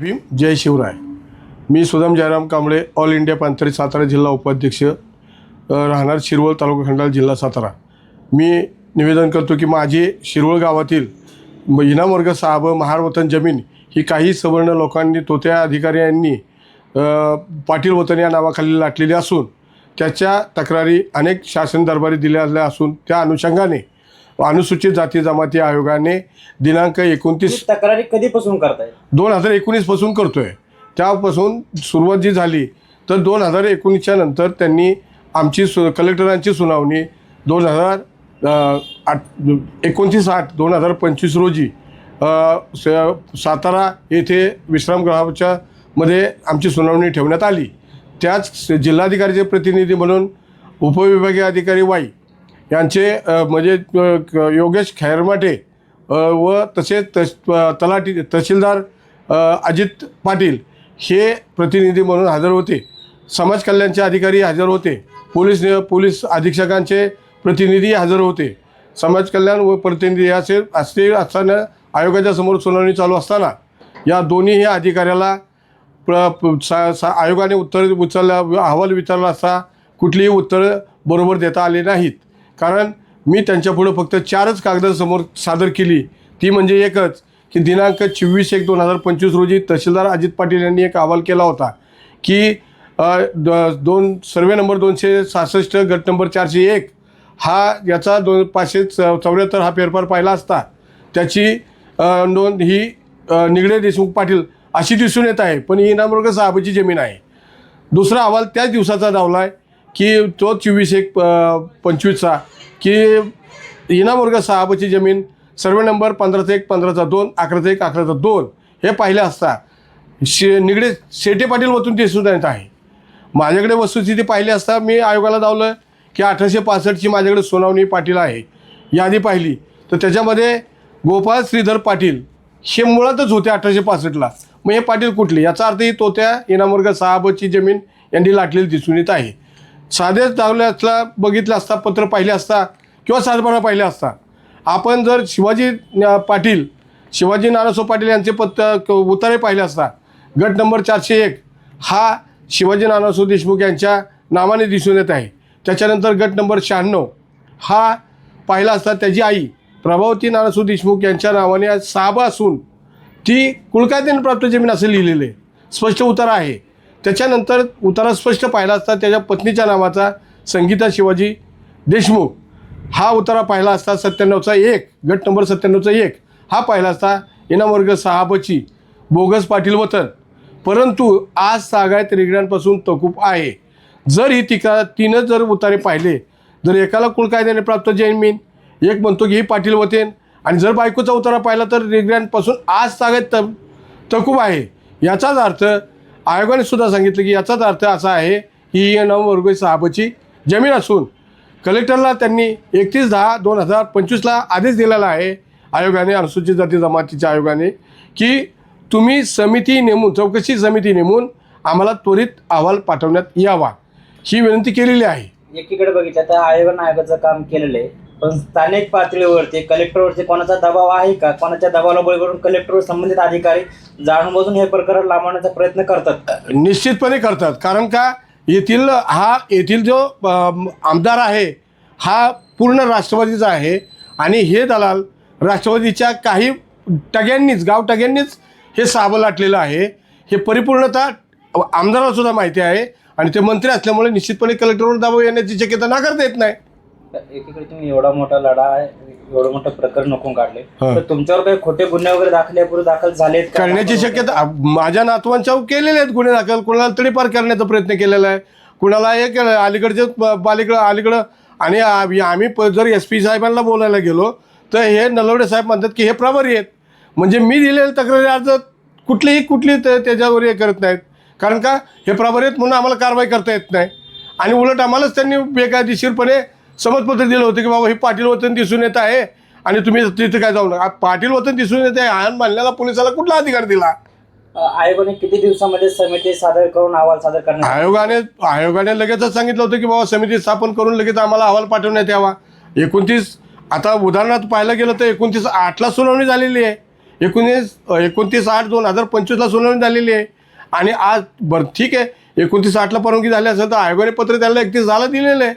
भीम जय शिवराय. मी Sudam Jayram Kamble all India Panthari Satara जिल्हा उपाध्यक्ष राहणार शिरवळ तालुका खंडाळा जिल्हा सातारा. मी निवेदन करतो की माझी शिरवळ गावातील म- इनाम वर्ग साहब महारवतन जमीन ही काही सवर्ण लोकांनी तोत्या अधिकाऱ्यांनी पाटील वतन या नावाखाली लाटलेली असून त्याच्या तक्रारी अनेक शासन दरबारी दिल्या असून त्या अनुषंगाने अनुसूचित जाती जमाती आयोगाने दिनांक एकोणतीस तक्रारी कधीपासून करताय? दोन हजार एकोणीसपासून करतो आहे त्यापासून सुरुवात जी झाली तर दोन हजार एकोणीसच्या नंतर त्यांनी आमची सु कलेक्टरांची सुनावणी दोन हजार आठ एकोणतीस आठ दोन हजार पंचवीस रोजी सातारा येथे विश्रामगृहाच्या मध्ये आमची सुनावणी ठेवण्यात आली. त्याच जिल्हाधिकारीचे प्रतिनिधी म्हणून उपविभागीय अधिकारी वाई यांचे म्हणजे क- योगेश खैरमाटे व तसेच तस तलाठी तहसीलदार अजित पाटील हे प्रतिनिधी म्हणून हजर होते. समाज कल्याणचे अधिकारी हजर होते. पोलीस पोलीस अधीक्षकांचे प्रतिनिधी हजर होते. समाज कल्याण व प्रतिनिधी असे असते असताना आयोगाच्या समोर सुनावणी चालू असताना या दोन्ही अधिकाऱ्याला प्र सा सा आयोगाने उत्तर उचलला अहवाल विचारला असता कुठलीही उत्तरं बरोबर देता आले नाहीत. कारण मी त्यांच्यापुढं फक्त चारच कागदांसमोर समोर सादर केली. ती म्हणजे एकच की दिनांक चोवीस एक दोन हजार पंचवीस रोजी तहसीलदार अजित पाटील यांनी एक अहवाल केला होता की द- दोन सर्वे नंबर दोनशे सहासष्ट गट नंबर चारशे एक हा याचा दोन पाचशे च- चौऱ्याहत्तर हा फेरफार पाहिला असता. त्याची नोंद ही निगडे देशमुख पाटील अशी दिसून येत आहे पण ही इनामवर्ग साहेबाची जमीन आहे. दुसरा अहवाल त्याच दिवसाचा दावला आहे की तो चोवीस एक पंचवीसचा की इनामवर्ग साहेबाची जमीन सर्वे नंबर पंधराचा एक पंधराचा दोन अकराचा एक अकराचा दोन हे पाहिले असता शे निगडे शेटे पाटील वतून ते सुद्धा येत आहे. माझ्याकडे वस्तुस्थिती पाहिली असता मी आयोगाला धावलं की अठराशे पासष्टची माझ्याकडे सोनावणी पाटील आहे यादी पाहिली. तर त्याच्यामध्ये गोपाळ श्रीधर पाटील हे मुळातच होते अठराशे पासष्टला. मग हे पाटील कुठले? याचा अर्थ ही तोत्या इनामवर्ग साहबची जमीन यांनी लाटलेली दिसून येत आहे. साधेच दावले असला बघितलं असता पत्र पाहिले असता किंवा साधेपणा पाहिले असता. आपण जर शिवाजी पाटील शिवाजी नानासो पाटील यांचे पत्र क- उतारे पाहिले असता गट नंबर चारशे एक हा शिवाजी नानासो देशमुख यांच्या नावाने दिसून येत आहे. त्याच्यानंतर गट नंबर शहाण्णव हा पाहिला असता त्याची आई प्रभावती नानासो देशमुख यांच्या नावाने साबा असून ती कुळकायद्याने प्राप्त जमीन असं लिहिलेलं. आहे स्पष्ट उतारा आहे. त्याच्यानंतर उतारा स्पष्ट पाहिला असता त्याच्या पत्नीच्या नावाचा संगीता शिवाजी देशमुख. हा उतारा पाहिला असता सत्त्याण्णवचा एक गट नंबर सत्त्याण्णवचा एक. हा पाहिला असता इनामवर्ग सहाबची बोगस पाटील वतन. परंतु आज सागायत रेगड्यांपासून तकूप आहे. जर ही तिका तिनं जर उतारे पाहिले जर एकाला कुळकायद्याने प्राप्त जमीन एक म्हणतो की ही पाटील वतेन. आणि जर बायकोचा उतारा पाहिला तर रेगड्यांपासून आज सागायत त आहे. याचाच अर्थ आयोगाने सुद्धा सांगितलं की याचाच अर्थ असा आहे ही नववर्ग साहेबाची जमीन असून कलेक्टरला त्यांनी एकतीस दहा दोन हजार पंचवीसला आदेश दिलेला आहे आयोगाने अनुसूचित जाती जमातीच्या आयोगाने की तुम्ही समिती नेमून चौकशी समिती नेमून आम्हाला त्वरित अहवाल पाठवण्यात यावा. ही विनंती केलेली आहे. एकीकडे बघितलं तर आयोगानं आयोगाचं काम केलेलं आहे. पण स्थानिक पातळीवरती कलेक्टरवरती कोणाचा दबाव आहे का? कोणाच्या दबावाला बळी करून कलेक्टरवर संबंधित अधिकारी जाणून बजून हे प्रकरण लांबवण्याचा प्रयत्न करतात का? निश्चितपणे करतात. कारण का? येथील हा येथील जो अम, आमदार आहे हा पूर्ण राष्ट्रवादीचा आहे आणि हे दलाल राष्ट्रवादीच्या काही टग्यांनीच गाव टग्यांनीच हे साबं लाटलेलं आहे. हे परिपूर्णता आमदाराला सुद्धा माहिती आहे आणि ते मंत्री असल्यामुळे निश्चितपणे कलेक्टरवर दबाव येण्याची शक्यता नाकारता येत नाही. एकीकडे तुम्ही एवढा मोठा लढा आहे एवढं मोठं प्रकरण नको काढले. हा. तर तुमच्यावर काही खोटे गुन्हे वगैरे दाखल यापूर्वी दाखल झालेत का? करण्याची शक्यता आ, माझ्या नातवांच्या केलेले आहेत गुन्हे दाखल. कुणाला तडीपार करण्याचा प्रयत्न केलेला आहे. कुणाला हे केलं अलीकडचे प- पालीकडं अलीकडं. आणि आ- आम्ही प- जर एस पी साहेबांना बोलायला गेलो तर हे नलवडे साहेब म्हणतात की हे प्रभारी आहेत. म्हणजे मी दिलेले तक्रारी अर्ज कुठलीही कुठली ते- त्याच्यावर हे करत नाहीत. कारण का? हे प्रभारी आहेत म्हणून आम्हाला कारवाई करता येत नाही. आणि उलट आम्हालाच त्यांनी बेकायदेशीरपणे समजपत्र दिलं होतं की बाबा हे पाटील वतन दिसून येत आहे आणि तुम्ही तिथे काय जाऊ नका. पाटील वतन दिसून येत आहे आयन मानल्याला पोलिसाला कुठला अधिकार दिला? आयोगाने किती दिवसामध्ये समिती सादर करून अहवाल सादर करण्यात आयोगाने आयोगाने लगेचच सांगितलं होतं की बाबा समिती स्थापन करून लगेच आम्हाला अहवाल पाठवण्यात यावा. एकोणतीस आता उदाहरणार्थ पाहायला गेलं तर एकोणतीस आठला सुनावणी झालेली आहे. एकोणीस एकोणतीस आठ दोन हजार पंचवीसला सुनावणी झालेली आहे. आणि आज बरं ठीक आहे. एकोणतीस आठला परवानगी झाली असेल तर आयोगाने पत्र त्यांना एकतीस झाला दिलेलं आहे.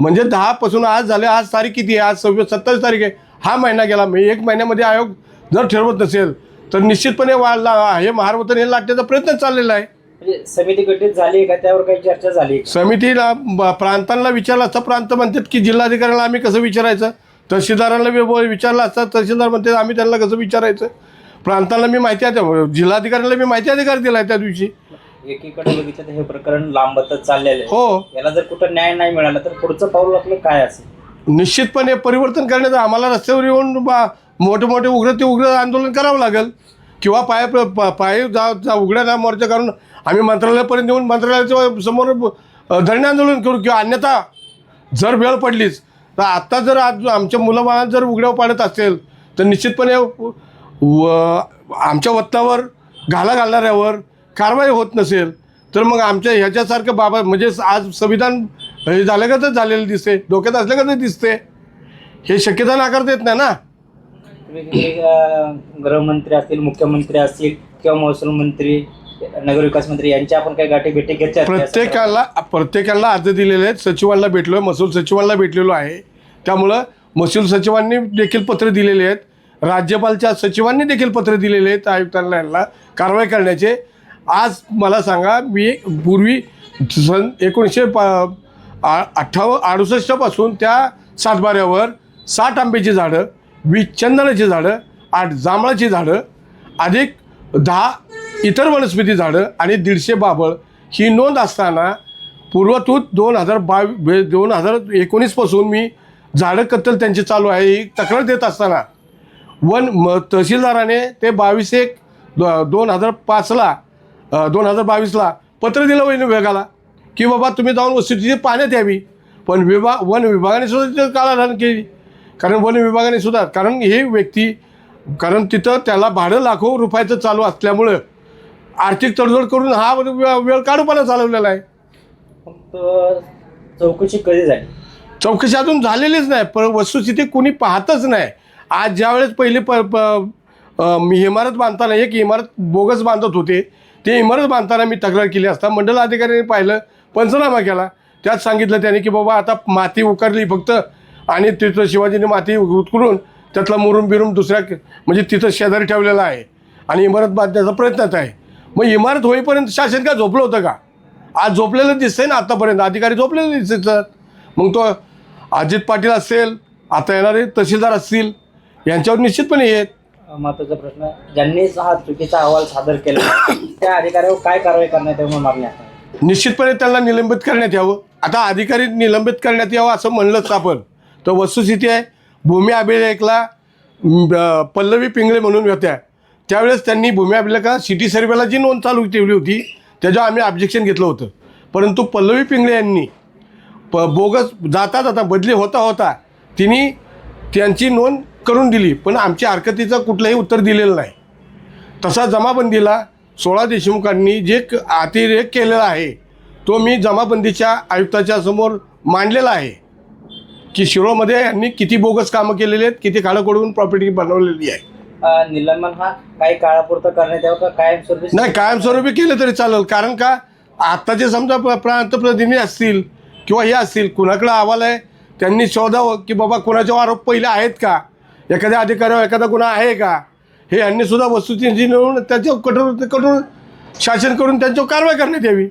म्हणजे दहापासून आज झाले आज तारीख किती आहे? आज सव्वीस सत्तावीस तारीख आहे. हा महिना गेला. मी एक महिन्यामध्ये आयोग जर ठरवत नसेल तर निश्चितपणे वाढला हे महारवतन हे लाटण्याचा प्रयत्न चाललेला आहे. म्हणजे समिती गठीत झाली का? त्यावर काही चर्चा झाली? समितीला प्रांतांना विचारलं असतं प्रांत म्हणतात की जिल्हाधिकाऱ्याला आम्ही कसं विचारायचं? तहसीलदारांना विचारलं असतं तहसीलदार म्हणतात आम्ही त्यांना कसं विचारायचं? प्रांतांना मी माहिती आहे जिल्हाधिकाऱ्यांना मी माहिती अधिकार दिला आहे त्या दिवशी. एकीकडे बघितलं तर हे प्रकरण लांबतच चाललेलं आहे. हो. याला जर कुठं न्याय नाही मिळाला तर पुढचं पाऊल आपलं काय असेल? निश्चितपणे परिवर्तन करण्याचं आम्हाला रस्त्यावर येऊन बा मोठे मोठे उग्र ते उग्र आंदोलन करावं लागेल. किंवा पाय पायी जा जा उघड्या ना मोर्चा करून आम्ही मंत्रालयापर्यंत येऊन मंत्रालयाच्या समोर धरणे आंदोलन करू किंवा अन्यथा जर वेळ पडलीच तर आत्ता जर आज आमच्या मुलाबाळांना जर उघड्यावर पाडत असेल तर निश्चितपणे व आमच्या वत्तावर घाला घालणाऱ्यावर कारवाई होत नसेल तर मग आमच्या ह्याच्यासारखं बाबा म्हणजे आज संविधान हे झाल्यागतच झालेलं दिसते डोक्यात असल्यागतच दिसते हे शक्यता नाकारता येत नाही ना. वेगवेगळे गृहमंत्री असतील मुख्यमंत्री असतील किंवा महसूल मंत्री नगरविकास मंत्री यांच्या आपण काही गाठी भेटी घेतल्या प्रत्येकाला प्रत्येकाला अर्ज दिलेले आहेत. सचिवांना भेटलो आहे महसूल सचिवांना भेटलेलो आहे. त्यामुळं महसूल सचिवांनी देखील पत्र दिलेले आहेत. राज्यपालच्या सचिवांनी देखील पत्र दिलेले आहेत आयुक्तांना यांना कारवाई करण्याचे. आज मला सांगा मी पूर्वी सन एकोणीसशे प अठ्ठाव अडुसष्टपासून त्या सातबाऱ्यावर साठ आंब्याची झाडं वीस चंदनाची झाडं आठ जांभळाची झाडं अधिक दहा इतर वनस्पती झाडं आणि दीडशे बाबळ ही नोंद असताना पूर्वतूत दोन हजार बावी दोन हजार एकोणीसपासून मी झाडं कत्तल त्यांची चालू आहे ही तक्रार देत असताना वन म तहसीलदाराने ते बावीस एक दो दोन हजार पाचला दोन हजार बावीसला पत्र दिलं वन विभागाला की बाबा तुम्ही जाऊन वस्तुस्थिती पाहण्यात यावी. पण विभाग वन विभागाने सुद्धा तिथं काळाधारण केली. कारण वन विभागाने सुद्धा कारण ही व्यक्ती कारण तिथं त्याला भाडं लाखो रुपयाचं चालू असल्यामुळं आर्थिक तडजोड करून हा वेळ काढूपणा चालवलेला आहे. फक्त चौकशी कधी झाली? चौकशी अजून झालेलीच नाही पण वस्तुस्थिती कोणी पाहतच नाही. आज ज्यावेळेस पहिली प इमारत बांधताना एक इमारत बोगस बांधत होते ते इमारत बांधताना मी तक्रार केली असता मंडल अधिकाऱ्यांनी पाहिलं पंचनामा केला. त्यात सांगितलं त्याने की बाबा आता माती उकारली फक्त आणि तिथं शिवाजीने माती उतरून त्यातला मुरुम बिरुम दुसऱ्या म्हणजे तिथं शेजारी ठेवलेला आहे. आणि इमारत बांधण्याचा प्रयत्नच आहे. मग इमारत होईपर्यंत शासन काय झोपलं होतं का? आज झोपलेलं दिसतंय ना आत्तापर्यंत अधिकारी झोपलेले दिसतात. मग तो अजित पाटील असेल आता येणारे तहसीलदार असतील यांच्यावर निश्चितपणे येत महत्त्वाचा प्रश्न ज्यांनी हा चुकीचा अहवाल सादर केला त्या अधिकाऱ्यावर काय कारवाई करण्यात येईल मागणी आहे? निश्चितपणे त्यांना निलंबित करण्यात यावं. आता अधिकारी निलंबित करण्यात यावं असं म्हणलंच आपण. तर वस्तुस्थिती आहे. भूमी अभिलेखला पल्लवी पिंगळे म्हणून होत्या. त्यावेळेस त्यांनी भूमी अभिलेखा सिटी सर्वेला जी नोंद चालू ठेवली होती त्याच्यावर आम्ही ऑब्जेक्शन घेतलं होतं. परंतु पल्लवी पिंगळे यांनी प बोगस जाता जाता बदली होता होता तिने त्यांची नोंद करून दिली पण आमच्या हरकतीचं कुठलंही उत्तर दिलेलं नाही. तसा जमाबंदीला सोळा देशमुखांनी जे क- अतिरेक केलेला आहे तो मी जमाबंदीच्या आयुक्ताच्या समोर मांडलेला आहे. की शिरोमध्ये यांनी किती बोगस कामं केलेली आहेत किती काळं प्रॉपर्टी बनवलेली आहे. निलंबन हा काही काळापुरतं करण्यात यावं का? कायमस्वरूपी? नाही कायमस्वरूपी केलं तरी चालेल. कारण का आत्ताचे समजा प्र- प्रांतप्रतिनिधी असतील किंवा हे असतील कुणाकडे अहवाल आहे त्यांनी शोधावं की बाबा कुणाचे आरोप पहिले आहेत का? एखाद्या अधिकाऱ्यावर एखादा गुन्हा आहे का? हे यांनी सुद्धा वस्तुस्थिती नेऊन त्याच्या कठोर कठोर शासन करून त्यांच्यावर कारवाई करण्यात यावी.